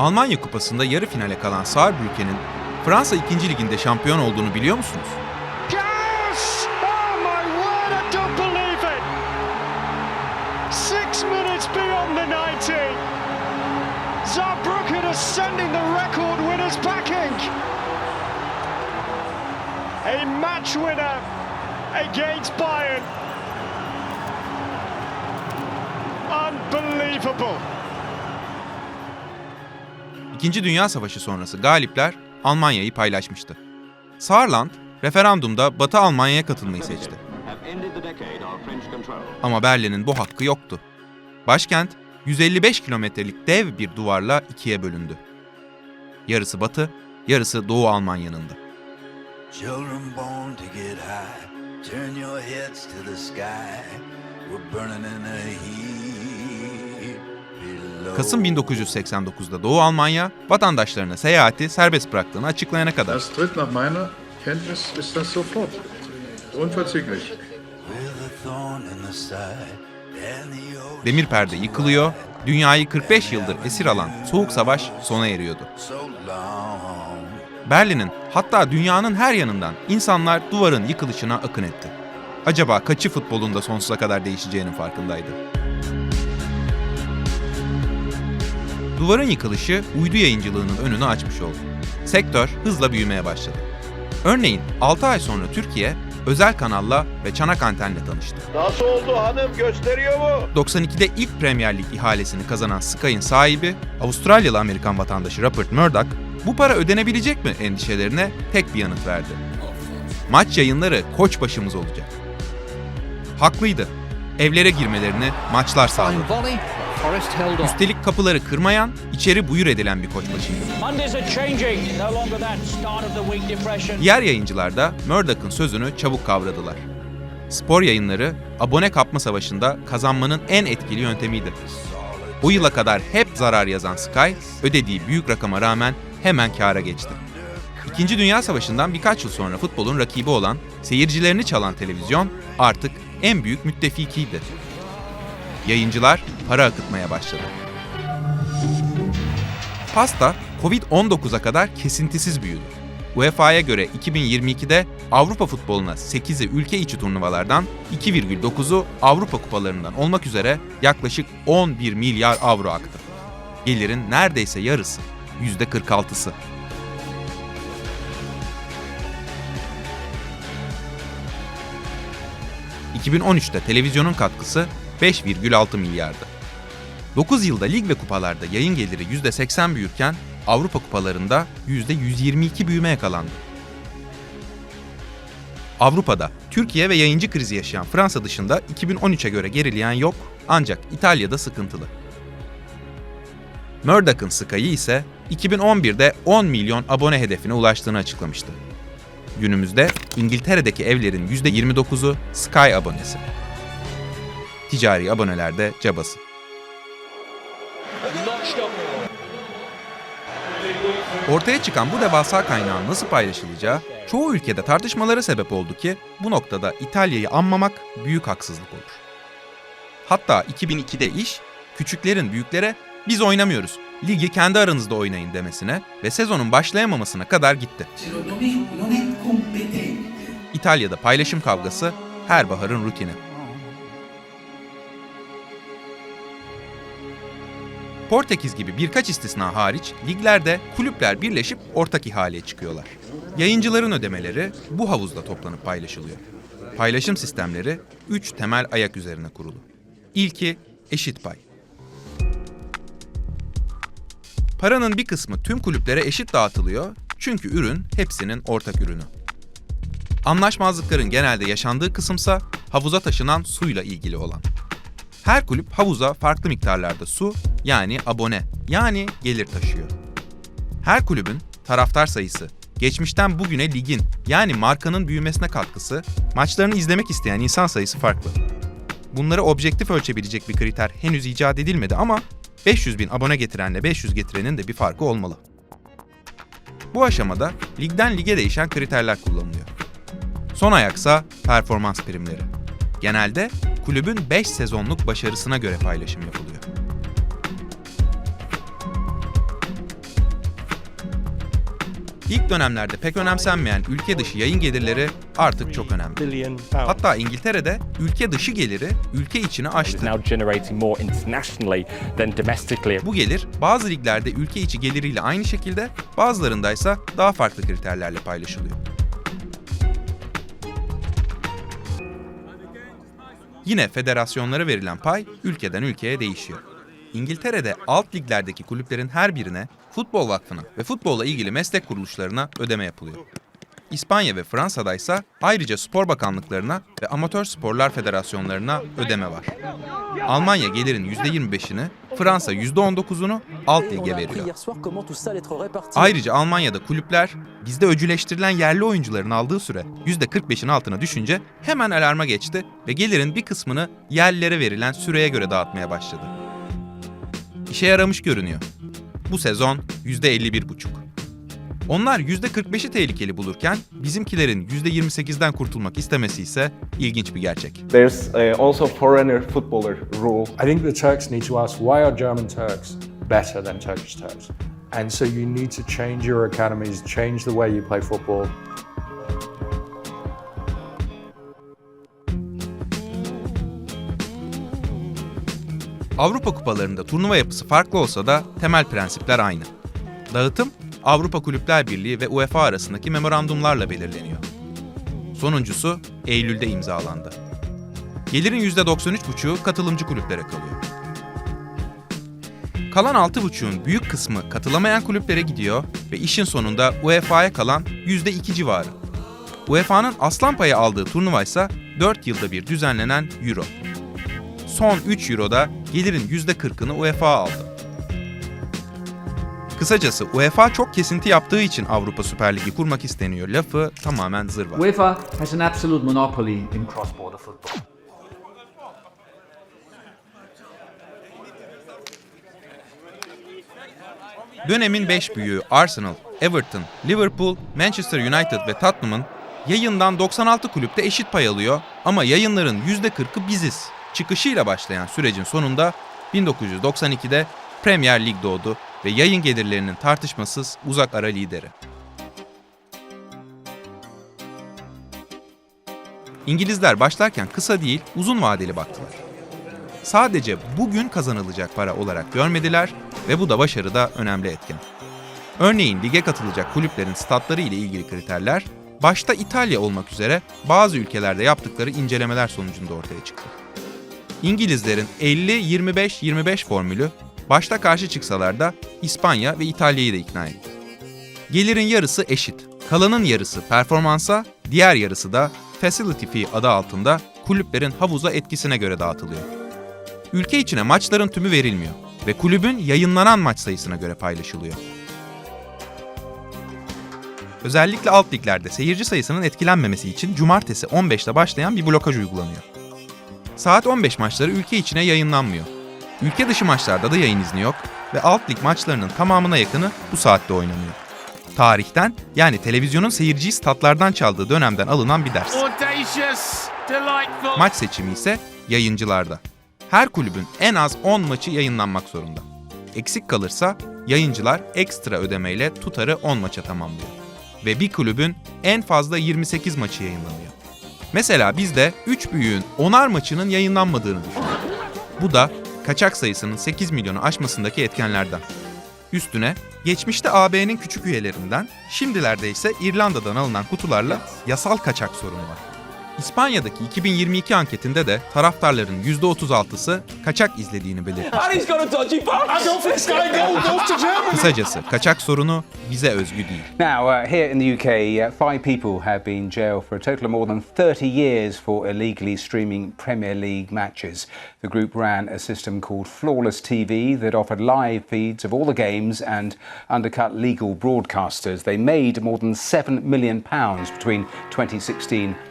Almanya Kupası'nda yarı finale kalan Saarbrücken'in Fransa 2. Liginde şampiyon olduğunu biliyor musunuz? Yes! Oh my word, I don't believe it! Six minutes beyond the 90. Saarbrücken is sending the record winners packing. A match winner against Bayern. Unbelievable. İkinci Dünya Savaşı sonrası galipler Almanya'yı paylaşmıştı. Saarland, referandumda Batı Almanya'ya katılmayı seçti. the. Ama Berlin'in bu hakkı yoktu. Başkent 155 kilometrelik dev bir duvarla ikiye bölündü. Yarısı Batı, yarısı Doğu Almanya'nındı. Children born to get high, turn your heads to the sky. We're burning in a heat. Kasım 1989'da Doğu Almanya, vatandaşlarına seyahati serbest bıraktığını açıklayana kadar. Das tritt nach meiner Kenntnis ist das sofort. Unverzüglich. Demir perde yıkılıyor, dünyayı 45 yıldır esir alan Soğuk Savaş sona eriyordu. Berlin'in hatta dünyanın her yanından insanlar duvarın yıkılışına akın etti. Acaba kaçı futbolunda sonsuza kadar değişeceğinin farkındaydı. Duvarın yıkılışı uydu yayıncılığının önünü açmış oldu. Sektör hızla büyümeye başladı. Örneğin 6 ay sonra Türkiye özel kanalla ve çanak antenle tanıştı. Nasıl oldu hanım gösteriyor mu? 92'de ilk Premier Lig ihalesini kazanan Sky'ın sahibi, Avustralyalı Amerikan vatandaşı Rupert Murdoch, bu para ödenebilecek mi endişelerine tek bir yanıt verdi. Maç yayınları koç başımız olacak. Haklıydı. Evlere girmelerini maçlar sağladı. Üstelik kapıları kırmayan, içeri buyur edilen bir koç başıydı. Mondays are changing. No longer that start of the week depression. Diğer yayıncılar da Murdoch'ın sözünü çabuk kavradılar. Spor yayınları abone kapma savaşında kazanmanın en etkili yöntemiydi. O yıla kadar hep zarar yazan Sky, ödediği büyük rakama rağmen hemen kâra geçti. İkinci Dünya Savaşı'ndan birkaç yıl sonra futbolun rakibi olan, seyircilerini çalan televizyon artık en büyük müttefikiydi. Yayıncılar para akıtmaya başladı. Pasta Covid-19'a kadar kesintisiz büyüdü. UEFA'ya göre 2022'de Avrupa futboluna 8'i ülke içi turnuvalardan 2,9'u Avrupa kupalarından olmak üzere yaklaşık 11 milyar avro aktı. Gelirin neredeyse yarısı, %46'sı. ...2013'te televizyonun katkısı 5,6 milyardı. 9 yılda lig ve kupalarda yayın geliri %80 büyürken Avrupa kupalarında %122 büyüme yakalandı. Avrupa'da Türkiye ve yayıncı krizi yaşayan Fransa dışında 2013'e göre gerileyen yok ancak İtalya'da sıkıntılı. Murdoch'ın Sky'ı ise 2011'de 10 milyon abone hedefine ulaştığını açıklamıştı. Günümüzde İngiltere'deki evlerin %29'u Sky abonesi. Ticari abonelerde cabası. Ortaya çıkan bu devasa kaynağın nasıl paylaşılacağı çoğu ülkede tartışmalara sebep oldu ki bu noktada İtalya'yı anmamak büyük haksızlık olur. Hatta 2002'de iş küçüklerin büyüklere biz oynamıyoruz, ligi kendi aranızda oynayın demesine ve sezonun başlayamamasına kadar gitti. İtalya'da paylaşım kavgası her baharın rutini. Portekiz gibi birkaç istisna hariç liglerde kulüpler birleşip ortak ihaleye çıkıyorlar. Yayıncıların ödemeleri bu havuzda toplanıp paylaşılıyor. Paylaşım sistemleri 3 temel ayak üzerine kurulu. İlki eşit pay. Paranın bir kısmı tüm kulüplere eşit dağıtılıyor çünkü ürün hepsinin ortak ürünü. Anlaşmazlıkların genelde yaşandığı kısımsa havuza taşınan suyla ilgili olan. Her kulüp havuza farklı miktarlarda su yani abone yani gelir taşıyor. Her kulübün taraftar sayısı, geçmişten bugüne ligin yani markanın büyümesine katkısı, maçlarını izlemek isteyen insan sayısı farklı. Bunları objektif ölçebilecek bir kriter henüz icat edilmedi ama 500 bin abone getirenle 500 getirenin de bir farkı olmalı. Bu aşamada ligden lige değişen kriterler kullanılıyor. Son ayaksa performans primleri. Genelde kulübün 5 sezonluk başarısına göre paylaşım yapılıyor. İlk dönemlerde pek önemsenmeyen ülke dışı yayın gelirleri artık çok önemli. Hatta İngiltere'de ülke dışı geliri ülke içini aştı. Bu gelir bazı liglerde ülke içi geliriyle aynı şekilde bazılarındaysa daha farklı kriterlerle paylaşılıyor. Yine federasyonlara verilen pay ülkeden ülkeye değişiyor. İngiltere'de alt liglerdeki kulüplerin her birine Futbol Vakfı'na ve futbolla ilgili meslek kuruluşlarına ödeme yapılıyor. İspanya ve Fransa'da ise ayrıca spor bakanlıklarına ve amatör sporlar federasyonlarına ödeme var. Almanya gelirin %25'ini, Fransa %19'unu alt lige veriyor. Ayrıca Almanya'da kulüpler bizde öcüleştirilen yerli oyuncuların aldığı süre %45'in altına düşünce hemen alarma geçti ve gelirin bir kısmını yerlilere verilen süreye göre dağıtmaya başladı. İşe yaramış görünüyor. Bu sezon %51,5. Onlar %45'i tehlikeli bulurken bizimkilerin %28'den kurtulmak istemesi ise ilginç bir gerçek. There's uh, also foreigner footballer rule. I think the Turks need to ask why are German Turks better than Turkish Turks? And so you need to change your academies, change the way you play football. Avrupa kupalarında turnuva yapısı farklı olsa da temel prensipler aynı. Dağıtım, Avrupa Kulüpler Birliği ve UEFA arasındaki memorandumlarla belirleniyor. Sonuncusu Eylül'de imzalandı. Gelirin %93,5'u katılımcı kulüplere kalıyor. Kalan 6,5'un büyük kısmı katılamayan kulüplere gidiyor ve işin sonunda UEFA'ya kalan %2 civarı. UEFA'nın aslan payı aldığı turnuva ise 4 yılda bir düzenlenen Euro. Son 3 Euro'da gelirin %40'ını UEFA aldı. Kısacası UEFA çok kesinti yaptığı için Avrupa Süper Ligi kurmak isteniyor lafı tamamen zırva. UEFA has an absolute monopoly in cross-border football. Dönemin 5 büyüğü Arsenal, Everton, Liverpool, Manchester United ve Tottenham'ın yayından 96 kulüpte eşit pay alıyor ama yayınların %40'ı biziz. Çıkışıyla başlayan sürecin sonunda 1992'de Premier Lig doğdu ve yayın gelirlerinin tartışmasız uzak ara lideri. İngilizler başlarken kısa değil, uzun vadeli baktılar. Sadece bugün kazanılacak para olarak görmediler ve bu da başarıda önemli etken. Örneğin lige katılacak kulüplerin statları ile ilgili kriterler, başta İtalya olmak üzere bazı ülkelerde yaptıkları incelemeler sonucunda ortaya çıktı. İngilizlerin 50-25-25 formülü başta karşı çıksalar da İspanya ve İtalya'yı da ikna etti. Gelirin yarısı eşit, kalanın yarısı performansa, diğer yarısı da Facility Fee adı altında kulüplerin havuza etkisine göre dağıtılıyor. Ülke içine maçların tümü verilmiyor ve kulübün yayınlanan maç sayısına göre paylaşılıyor. Özellikle alt liglerde seyirci sayısının etkilenmemesi için cumartesi 15'te başlayan bir blokaj uygulanıyor. Saat 15 maçları ülke içine yayınlanmıyor. Ülke dışı maçlarda da yayın izni yok ve alt lig maçlarının tamamına yakını bu saatte oynanıyor. Tarihten yani televizyonun seyirciyi statlardan çaldığı dönemden alınan bir ders. Maç seçimi ise yayıncılarda. Her kulübün en az 10 maçı yayınlanmak zorunda. Eksik kalırsa yayıncılar ekstra ödemeyle tutarı 10 maça tamamlıyor. Ve bir kulübün en fazla 28 maçı yayınlanıyor. Mesela bizde 3 büyüğün 10'ar maçının yayınlanmadığını düşünün. Bu da kaçak sayısının 8 milyonu aşmasındaki etkenlerden. Üstüne geçmişte AB'nin küçük üyelerinden, şimdilerde ise İrlanda'dan alınan kutularla yasal kaçak sorunu var. İspanya'daki 2022 anketinde de taraftarların %36'sı kaçak izlediğini belirtti. Kısacası kaçak sorunu bize özgü değil. Now, uh, here in the UK, uh, five people have been in jail for a total of more than 30 years for illegally streaming Premier League matches. The group ran a system called Flawless TV that offered live feeds of all the games and undercut legal broadcasters. They made more than 7 million pounds between 2016 and 2021.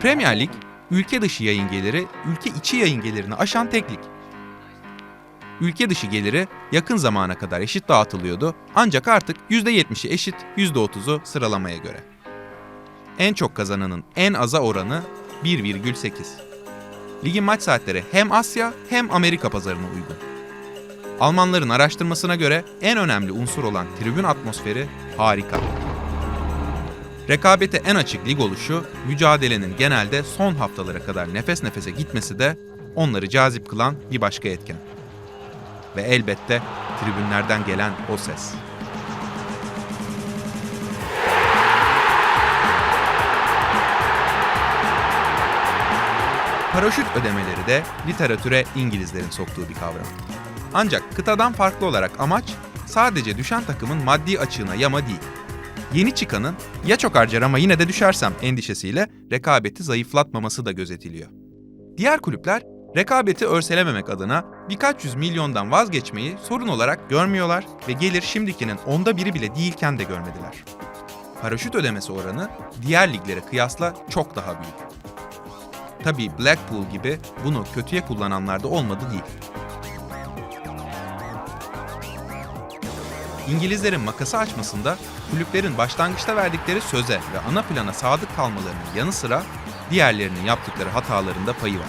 Premier Lig, ülke dışı yayın geliri, ülke içi yayın gelirini aşan tek lig. Ülke dışı geliri yakın zamana kadar eşit dağıtılıyordu ancak artık %70'i eşit, %30'u sıralamaya göre. En çok kazananın en aza oranı 1,8. Ligin maç saatleri hem Asya hem Amerika pazarına uygun. Almanların araştırmasına göre en önemli unsur olan tribün atmosferi harika. Rekabete en açık lig oluşu, mücadelenin genelde son haftalara kadar nefes nefese gitmesi de onları cazip kılan bir başka etken. Ve elbette tribünlerden gelen o ses. Paraşüt ödemeleri de literatüre İngilizlerin soktuğu bir kavram. Ancak kıtadan farklı olarak amaç sadece düşen takımın maddi açığına yama değil. Yeni çıkanın ya çok harcar ama yine de düşersem endişesiyle rekabeti zayıflatmaması da gözetiliyor. Diğer kulüpler rekabeti örselememek adına birkaç yüz milyondan vazgeçmeyi sorun olarak görmüyorlar ve gelir şimdikinin onda biri bile değilken de görmediler. Paraşüt ödemesi oranı diğer liglere kıyasla çok daha büyük. Tabii Blackpool gibi bunu kötüye kullananlar da olmadı değil. İngilizlerin makası açmasında kulüplerin başlangıçta verdikleri söze ve ana plana sadık kalmalarının yanı sıra diğerlerinin yaptıkları hatalarında payı var.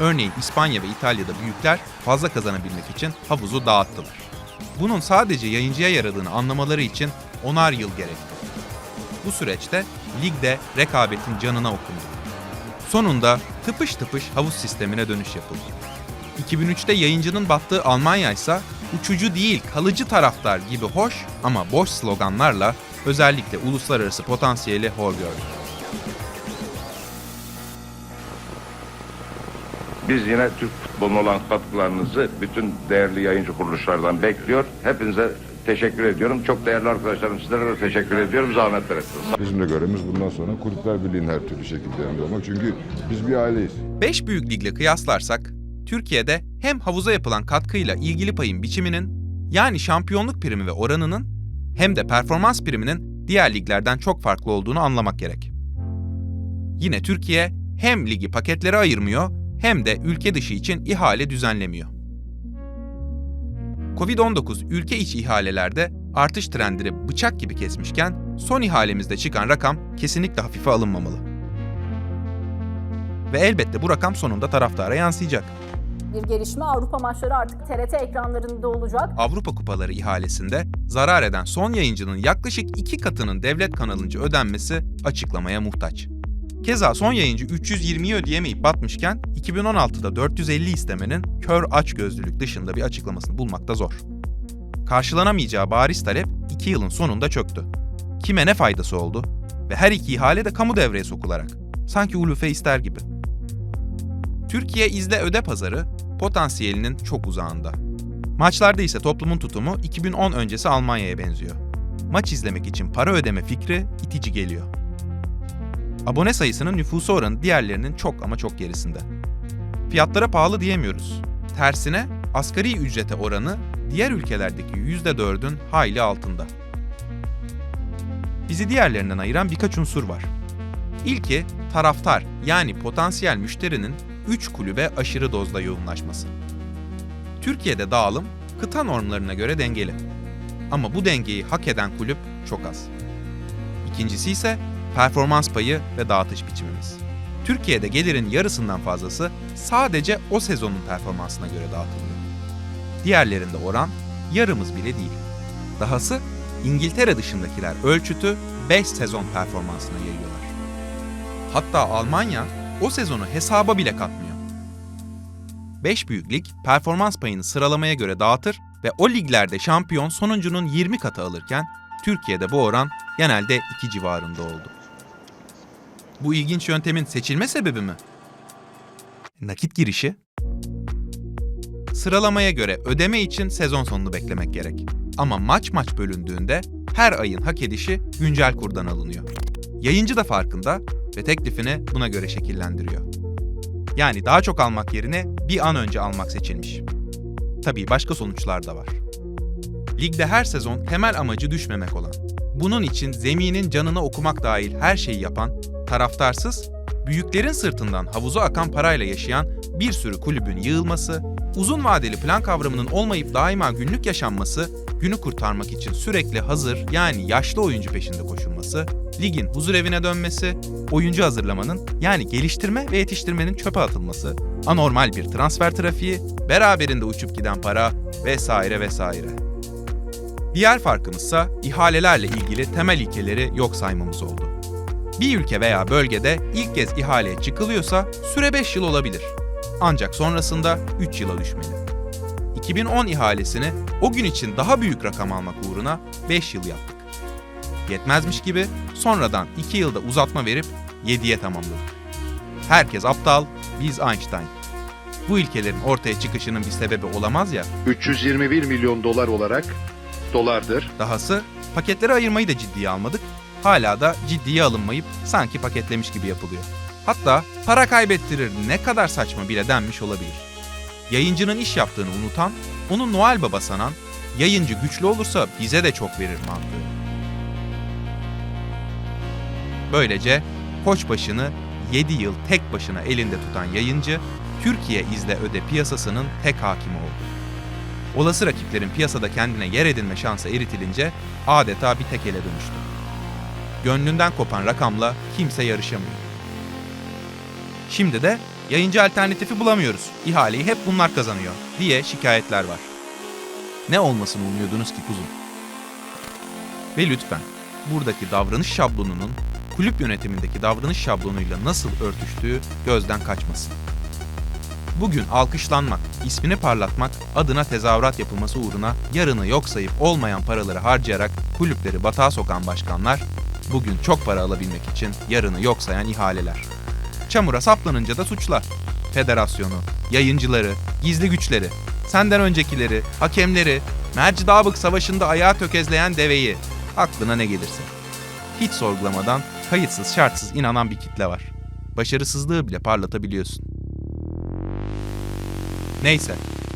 Örneğin İspanya ve İtalya'da büyükler fazla kazanabilmek için havuzu dağıttılar. Bunun sadece yayıncıya yaradığını anlamaları için onar yıl gerekti. Bu süreçte ligde rekabetin canına okundu. Sonunda tıpış tıpış havuz sistemine dönüş yapıldı. 2003'te yayıncının battığı Almanya ise uçucu değil kalıcı taraftar gibi hoş ama boş sloganlarla özellikle uluslararası potansiyeli hor gördü. Biz yine Türk futboluna olan katkılarınızı bütün değerli yayıncı kuruluşlardan bekliyor. Hepinize teşekkür ediyorum. Çok değerli arkadaşlarım sizlere de teşekkür ediyorum. Zahmetler ettiniz. Bizim de görevimiz bundan sonra Kulüpler Birliği'nin her türlü şekilde yanında olmak. Çünkü biz bir aileyiz. 5 büyük ligle kıyaslarsak Türkiye'de hem havuza yapılan katkıyla ilgili payın biçiminin yani şampiyonluk primi ve oranının hem de performans priminin diğer liglerden çok farklı olduğunu anlamak gerek. Yine Türkiye hem ligi paketlere ayırmıyor hem de ülke dışı için ihale düzenlemiyor. Covid-19 ülke içi ihalelerde artış trendini bıçak gibi kesmişken son ihalemizde çıkan rakam kesinlikle hafife alınmamalı. Ve elbette bu rakam sonunda taraftara yansıyacak. Bir gelişme Avrupa maçları artık TRT ekranlarında olacak. Avrupa Kupaları ihalesinde zarar eden son yayıncının yaklaşık iki katının devlet kanalınca ödenmesi açıklamaya muhtaç. Keza son yayıncı 320'yi ödeyemeyip batmışken 2016'da 450 istemenin kör aç gözlülük dışında bir açıklamasını bulmakta zor. Karşılanamayacağı bariz talep 2 yılın sonunda çöktü. Kime ne faydası oldu? Ve her iki ihale de kamu devreye sokularak. Sanki ulufe ister gibi. Türkiye izle öde pazarı potansiyelinin çok uzağında. Maçlarda ise toplumun tutumu 2010 öncesi Almanya'ya benziyor. Maç izlemek için para ödeme fikri itici geliyor. Abone sayısının nüfusu oranı diğerlerinin çok ama çok gerisinde. Fiyatlara pahalı diyemiyoruz. Tersine asgari ücrete oranı diğer ülkelerdeki %4'ün hayli altında. Bizi diğerlerinden ayıran birkaç unsur var. İlki taraftar yani potansiyel müşterinin 3 kulübe aşırı dozda yoğunlaşması. Türkiye'de dağılım kıta normlarına göre dengeli. Ama bu dengeyi hak eden kulüp çok az. İkincisi ise performans payı ve dağıtış biçimimiz. Türkiye'de gelirin yarısından fazlası sadece o sezonun performansına göre dağıtılıyor. Diğerlerinde oran yarımız bile değil. Dahası İngiltere dışındakiler ölçütü 5 sezon performansına yayıyorlar. Hatta Almanya o sezonu hesaba bile katmıyor. 5 büyük lig performans payını sıralamaya göre dağıtır ve o liglerde şampiyon sonuncunun 20 katı alırken Türkiye'de bu oran genelde 2 civarında oldu. Bu ilginç yöntemin seçilme sebebi mi? Nakit girişi. Sıralamaya göre ödeme için sezon sonunu beklemek gerek. Ama maç maç bölündüğünde her ayın hak edişi güncel kurdan alınıyor. Yayıncı da farkında ve teklifini buna göre şekillendiriyor. Yani daha çok almak yerine bir an önce almak seçilmiş. Tabii başka sonuçlar da var. Ligde her sezon temel amacı düşmemek olan, bunun için zeminin canını okumak dahil her şeyi yapan, taraftarsız, büyüklerin sırtından havuza akan parayla yaşayan bir sürü kulübün yığılması, uzun vadeli plan kavramının olmayıp daima günlük yaşanması, günü kurtarmak için sürekli hazır yani yaşlı oyuncu peşinde koşulması, ligin huzur evine dönmesi, oyuncu hazırlamanın yani geliştirme ve yetiştirmenin çöpe atılması, anormal bir transfer trafiği, beraberinde uçup giden para vesaire vesaire. Diğer farkımızsa ihalelerle ilgili temel ilkeleri yok saymamız oldu. Bir ülke veya bölgede ilk kez ihaleye çıkılıyorsa süre 5 yıl olabilir. Ancak sonrasında 3 yıla düşmeli. 2010 ihalesini o gün için daha büyük rakam almak uğruna 5 yıl yaptık. Yetmezmiş gibi sonradan 2 yılda uzatma verip 7'ye tamamladık. Herkes aptal, biz Einstein. Bu ilkelerin ortaya çıkışının bir sebebi olamaz ya, 321 milyon dolar olarak dolardır. Dahası paketleri ayırmayı da ciddiye almadık. Hala da ciddiye alınmayıp sanki paketlemiş gibi yapılıyor. Hatta para kaybettirir ne kadar saçma bile denmiş olabilir. Yayıncının iş yaptığını unutan, onu Noel Baba sanan, yayıncı güçlü olursa bize de çok verir mantığı. Böylece Koçbaşı'nı 7 yıl tek başına elinde tutan yayıncı, Türkiye izle öde piyasasının tek hakimi oldu. Olası rakiplerin piyasada kendine yer edinme şansı eritilince adeta bir tek ele dönüştü. Gönlünden kopan rakamla kimse yarışamıyor. Şimdi de yayıncı alternatifi bulamıyoruz. İhaleyi hep bunlar kazanıyor diye şikayetler var. Ne olmasını umuyordunuz ki kuzum? Ve lütfen buradaki davranış şablonunun kulüp yönetimindeki davranış şablonuyla nasıl örtüştüğü gözden kaçmasın. Bugün alkışlanmak, ismini parlatmak adına tezahürat yapılması uğruna yarını yok sayıp olmayan paraları harcayarak kulüpleri batağa sokan başkanlar, bugün çok para alabilmek için yarını yok sayan ihaleler. Çamura saplanınca da suçlar. Federasyonu, yayıncıları, gizli güçleri, senden öncekileri, hakemleri, Merci Dağbık Savaşı'nda ayağı tökezleyen deveyi, aklına ne gelirse. Hiç sorgulamadan kayıtsız şartsız inanan bir kitle var. Başarısızlığı bile parlatabiliyorsun. Neyse,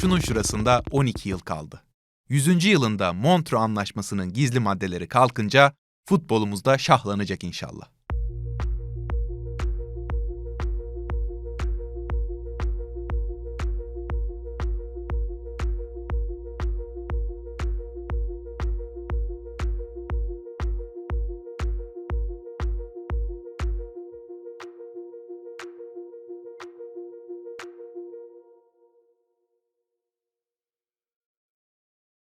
şunun şurasında 12 yıl kaldı. 100. yılında Montreux Anlaşması'nın gizli maddeleri kalkınca futbolumuzda şahlanacak inşallah.